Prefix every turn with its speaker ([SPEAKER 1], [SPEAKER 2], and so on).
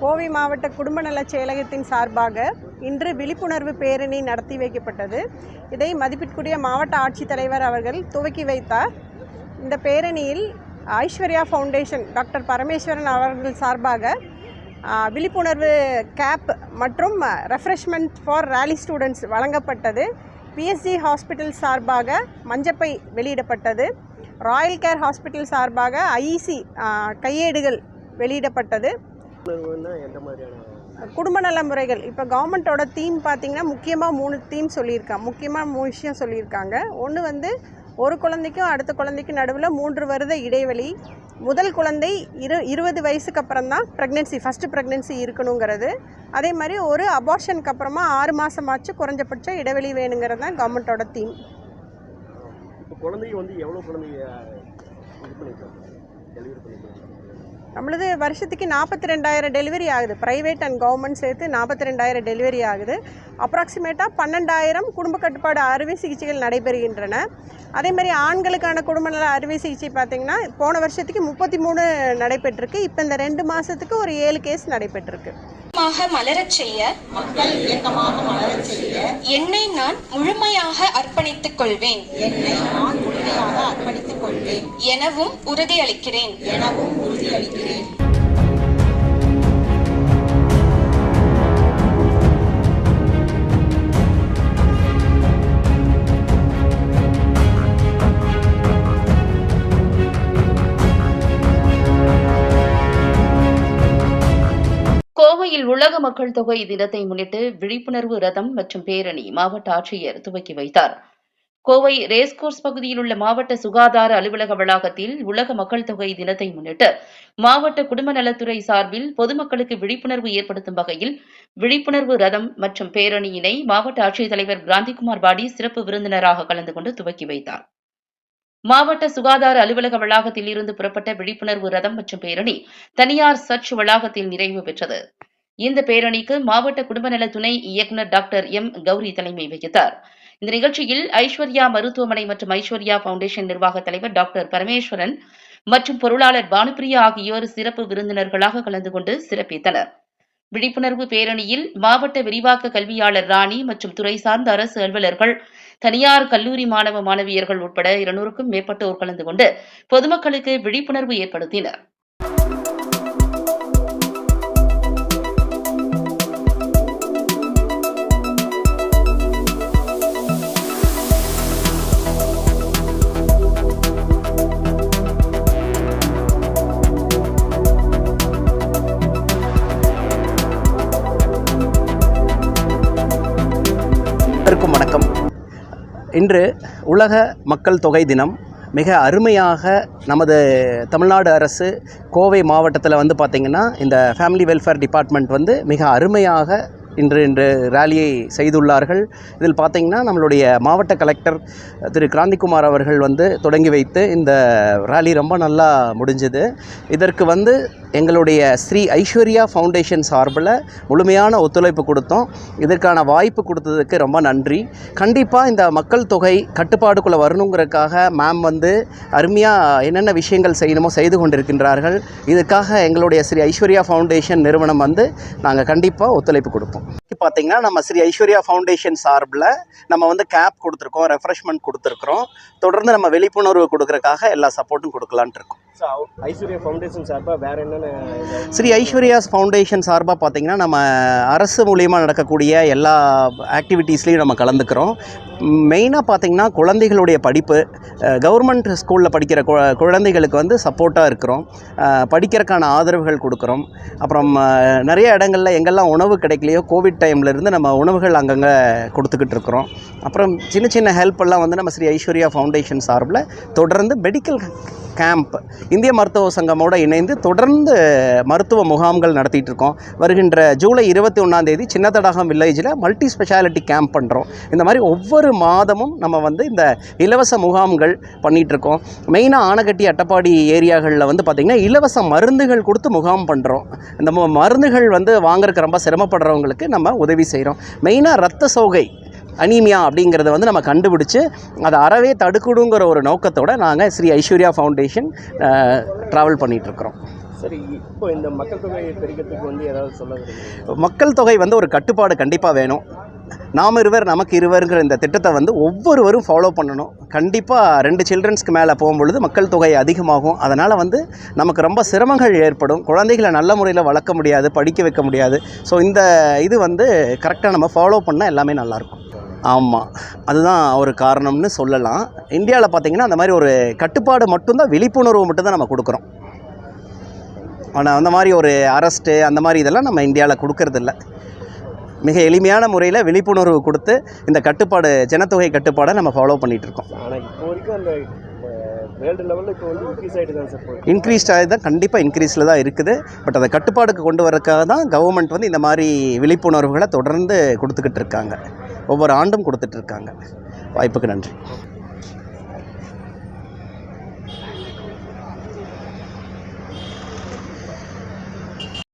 [SPEAKER 1] கோவை மாவட்ட குடும்ப நலச் செயலகத்தின் சார்பாக இன்று விழிப்புணர்வு பேரணி நடத்தி வைக்கப்பட்டது. இதை மதிப்பிற்குரிய மாவட்ட ஆட்சித்தலைவர் அவர்கள் துவக்கி வைத்தார். இந்த பேரணியில் ஐஸ்வர்யா ஃபவுண்டேஷன் டாக்டர் பரமேஸ்வரன் அவர்கள் சார்பாக விழிப்புணர்வு கேப் மற்றும் ரெஃப்ரெஷ்மெண்ட் ஃபார் ரேலி ஸ்டூடெண்ட்ஸ் வழங்கப்பட்டது. பிஎஸ்சி ஹாஸ்பிட்டல் சார்பாக மஞ்சப்பை வெளியிடப்பட்டது. ராயல் கேர் ஹாஸ்பிட்டல் சார்பாக ஐஇசி கையேடுகள் வெளியிடப்பட்டது. குடும்ப நல முறைகள். இப்போ கவர்மெண்ட்டோட தீம் பார்த்தீங்கன்னா முக்கியமாக மூணு தீம் சொல்லியிருக்காங்க முக்கியமாக மூணு விஷயம் சொல்லியிருக்காங்க. ஒன்று வந்து ஒரு குழந்தைக்கும் அடுத்த குழந்தைக்கும் நடுவில் மூன்று வருட இடைவெளி. முதல் குழந்தை இரு இருபது வயசுக்கு அப்புறம் தான் ப்ரெக்னென்சி ஃபஸ்ட்டு ப்ரெக்னென்சி இருக்கணுங்கிறது. அதே மாதிரி ஒரு அபார்ஷனுக்கு அப்புறமா ஆறு மாதமாச்சு குறைஞ்சபட்ச இடைவெளி வேணுங்கிறது தான் கவர்மெண்ட்டோட தீம்
[SPEAKER 2] குழந்தைங்க வந்து எவ்வளோ குழந்தைங்க
[SPEAKER 1] நம்மளது வருஷத்துக்கு நாற்பத்தி ரெண்டாயிரம் டெலிவரி ஆகுது. ப்ரைவேட் அண்ட் கவர்மெண்ட் சேர்த்து நாற்பத்தி ரெண்டாயிரம் டெலிவரி ஆகுது. அப்ராக்சிமேட்டாக பன்னெண்டாயிரம் குடும்ப கட்டுப்பாடு அறுவை சிகிச்சைகள் நடைபெறுகின்றன. அதே மாதிரி ஆண்களுக்கான குடும்ப நல அறுவை சிகிச்சை பார்த்திங்கன்னா போன வருஷத்துக்கு முப்பத்தி மூணு நடைபெற்றிருக்கு. இப்போ இந்த ரெண்டு மாதத்துக்கு ஒரு ஏழு கேஸ் நடைபெற்றிருக்கு.
[SPEAKER 3] மாக மலரச் செய்ய
[SPEAKER 4] மக்கள் இயக்கமாக மலரச் செய்ய
[SPEAKER 3] என்னை நான் முழுமையாக அர்ப்பணித்துக் கொள்வேன்.
[SPEAKER 4] என்னை நான் முழுமையாக அர்ப்பணித்துக் கொள்வேன்
[SPEAKER 3] எனவும் உறுதியளிக்கிறேன்.
[SPEAKER 4] எனவும் உறுதியளிக்கிறேன்.
[SPEAKER 5] கோவையில் உலக மக்கள் தொகை தினத்தை முன்னிட்டு விழிப்புணர்வு ரதம் மற்றும் பேரணி மாவட்ட ஆட்சியர் துவக்கி வைத்தார். கோவை ரேஸ்கோர்ஸ் பகுதியில் உள்ள மாவட்ட சுகாதார அலுவலக வளாகத்தில் உலக மக்கள் தொகை தினத்தை முன்னிட்டு மாவட்ட குடும்ப நலத்துறை சார்பில் பொதுமக்களுக்கு விழிப்புணர்வு ஏற்படுத்தும் வகையில் விழிப்புணர்வு ரதம் மற்றும் பேரணியினை மாவட்ட ஆட்சித்தலைவர் பிராந்திகுமார் பாடி சிறப்பு விருந்தினராக கலந்து கொண்டு துவக்கி வைத்தார். மாவட்ட சுகாதார அலுவலக வளாகத்தில் இருந்து புறப்பட்ட விழிப்புணர்வு ரதம் மற்றும் பேரணி தனியார் சர்ச் வளாகத்தில் நிறைவு பெற்றது. இந்த பேரணிக்கு மாவட்ட குடும்ப நல துணை இயக்குநர் டாக்டர் எம் கௌரி தலைமை வகித்தார். இந்த நிகழ்ச்சியில் ஐஸ்வர்யா மருத்துவமனை மற்றும் ஐஸ்வர்யா பவுண்டேஷன் நிர்வாக தலைவர் டாக்டர் பரமேஸ்வரன் மற்றும் பொருளாளர் பானுப்பிரியா ஆகியோர் சிறப்பு விருந்தினர்களாக கலந்து கொண்டு சிறப்பித்தனர். விழிப்புணர்வு பேரணியில் மாவட்ட விரிவாக்க கல்வியாளர் ராணி மற்றும் துறை சார்ந்த அரசு அலுவலர்கள் தனியார் கல்லூரி மாணவ மாணவியர்கள் உட்பட இருநூறுக்கும் மேற்பட்டோர் கலந்து கொண்டு பொதுமக்களுக்கு விழிப்புணர்வு ஏற்படுத்தினர்.
[SPEAKER 6] இன்று உலக மக்கள் தொகை தினம். மிக அருமையாக நமது தமிழ்நாடு அரசு கோவை மாவட்டத்தில் வந்து பார்த்திங்கன்னா இந்த ஃபேமிலி வெல்ஃபேர் டிபார்ட்மெண்ட் வந்து மிக அருமையாக இன்று இன்று ரேலியை செய்துள்ளார்கள். இதில் பார்த்திங்கன்னா நம்மளுடைய மாவட்ட கலெக்டர் திரு கிராந்திகுமார் அவர்கள் வந்து தொடங்கி வைத்து இந்த ரேலி ரொம்ப நல்லா முடிஞ்சுது. இதற்கு வந்து எங்களுடைய ஸ்ரீ ஐஸ்வர்யா ஃபவுண்டேஷன் சார்பில் முழுமையான ஒத்துழைப்பு கொடுத்தோம். இதற்கான வாய்ப்பு கொடுத்ததுக்கு ரொம்ப நன்றி. கண்டிப்பாக இந்த மக்கள் தொகை கட்டுப்பாடுக்குள்ளே வரணுங்கிறதுக்காக மேம் வந்து அருமையாக என்னென்ன விஷயங்கள் செய்யணுமோ செய்து கொண்டிருக்கின்றார்கள். இதுக்காக எங்களுடைய ஸ்ரீ ஐஸ்வர்யா ஃபவுண்டேஷன் நிறுவனம் வந்து நாங்கள் கண்டிப்பாக ஒத்துழைப்பு கொடுப்போம். பார்த்தீங்கன்னா நம்ம ஸ்ரீ ஐஸ்வர்யா ஃபவுண்டேஷன் சார்பில் நம்ம வந்து கேப் கொடுத்துருக்கோம் ரெஃப்ரெஷ்மெண்ட் கொடுத்துருக்குறோம். தொடர்ந்து நம்ம விழிப்புணர்வு கொடுக்குறக்காக எல்லா சப்போர்ட்டும் கொடுக்கலான்ட்டு இருக்கோம்.
[SPEAKER 2] ஐஸ்வர்யா ஃபவுண்டேஷன் சார்பாக வேறு என்னென்ன
[SPEAKER 6] ஸ்ரீ ஐஸ்வர்யாஸ் ஃபவுண்டேஷன் சார்பாக பார்த்தீங்கன்னா நம்ம அரசு மூலியமாக நடக்கக்கூடிய எல்லா ஆக்டிவிட்டீஸ்லேயும் நம்ம கலந்துக்கிறோம். மெயினாக பார்த்தீங்கன்னா குழந்தைகளுடைய படிப்பு கவர்மெண்ட் ஸ்கூலில் படிக்கிற கு குழந்தைகளுக்கு வந்து சப்போர்ட்டாக இருக்கிறோம். படிக்கிறக்கான படிக்கிறதுக்கான ஆதரவுகள் கொடுக்குறோம். அப்புறம் நிறைய இடங்களில் எங்கெல்லாம் உணவு கிடைக்கலையோ கோவிட் டைம்லேருந்து நம்ம உணவுகள் அங்கங்கே கொடுத்துக்கிட்டு இருக்கிறோம். அப்புறம் சின்ன சின்ன ஹெல்ப் எல்லாம் வந்து நம்ம ஸ்ரீ ஐஸ்வர்யா ஃபவுண்டேஷன் சார்பில் தொடர்ந்து மெடிக்கல் கேம்ப் இந்திய மருத்துவ சங்கமோடு இணைந்து தொடர்ந்து மருத்துவ முகாம்கள் நடத்திட்டு இருக்கோம். வருகின்ற ஜூலை இருபத்தி ஒன்றாந்தேதி சின்னத்தடாகம் வில்லேஜில் மல்டி ஸ்பெஷாலிட்டி கேம்ப் பண்ணுறோம் இந்த மாதிரி ஒவ்வொரு மாதமும் நம்ம வந்து இந்த இலவச முகாம்கள் பண்ணிகிட்டு இருக்கோம். மெயினாக ஆனகட்டி அட்டப்பாடி ஏரியாக்களில் வந்து பார்த்திங்கன்னா இலவச மருந்துகள் கொடுத்து முகாம் பண்ணுறோம் இந்த மருந்துகள் வந்து வாங்குறதுக்கு ரொம்ப சிரமப்படுறவங்களுக்கு நம்ம உதவி செய்கிறோம் மெயினாக ரத்த சோகை அனீமியா அப்படிங்கிறத வந்து நம்ம கண்டுபிடிச்சு அதை அறவே தடுக்கணுங்கிற ஒரு நோக்கத்தோட நாங்கள் ஸ்ரீ ஐஸ்வர்யா ஃபவுண்டேஷன் ட்ராவல் பண்ணிகிட்ருக்குறோம்
[SPEAKER 2] சரி இப்போ இந்த மக்கள் தொகை பெருக்கத்துக்கு வந்து ஏதாவது சொல்ல?
[SPEAKER 6] மக்கள் தொகை வந்து ஒரு கட்டுப்பாடு கண்டிப்பாக வேணும். நாம் இருவர் நமக்கு இருவருங்கிற இந்த திட்டத்தை வந்து ஒவ்வொருவரும் ஃபாலோ பண்ணணும். கண்டிப்பாக ரெண்டு சில்ட்ரன்ஸ்க்கு மேலே போகும்பொழுது மக்கள் தொகை அதிகமாகும். அதனால் வந்து நமக்கு ரொம்ப சிரமங்கள் ஏற்படும். குழந்தைகளை நல்ல முறையில் வளர்க்க முடியாது படிக்க வைக்க முடியாது. ஸோ இந்த இது வந்து கரெக்டாக நம்ம ஃபாலோ பண்ணால் எல்லாமே நல்லாயிருக்கும் ஆமாம் அதுதான் ஒரு காரணம்னு சொல்லலாம். இந்தியாவில் பார்த்தீங்கன்னா அந்த மாதிரி ஒரு கட்டுப்பாடு மட்டும்தான் விழிப்புணர்வு மட்டும்தான் நம்ம கொடுக்குறோம். ஆனால் அந்த மாதிரி ஒரு அரெஸ்ட்டு அந்த மாதிரி இதெல்லாம் நம்ம இந்தியாவில் கொடுக்கறதில்ல. மிக எளிமையான முறையில் விழிப்புணர்வு கொடுத்து இந்த கட்டுப்பாடு ஜனத்தொகை கட்டுப்பாடை நம்ம ஃபாலோ பண்ணிகிட்டு இருக்கோம்.
[SPEAKER 2] ஆனால் இப்போ வரைக்கும் அந்த வேர்ல்டு லெவலில் இப்போ வந்து இன்க்ரீஸ் ஆகிட்டு தான் சார் போயிருக்கு
[SPEAKER 6] இன்க்ரீஸ்ட் ஆகி தான் கண்டிப்பாக இன்க்ரீஸில் தான் இருக்குது. பட் அதை கட்டுப்பாடுக்கு கொண்டு வரதுக்காக தான் கவர்மெண்ட் வந்து இந்த மாதிரி விழிப்புணர்வுகளை தொடர்ந்து கொடுத்துக்கிட்டு இருக்காங்க. ஒவ்வொரு ஆண்டும் கொடுத்துட்டு இருக்காங்க. வாய்ப்புக்கு நன்றி.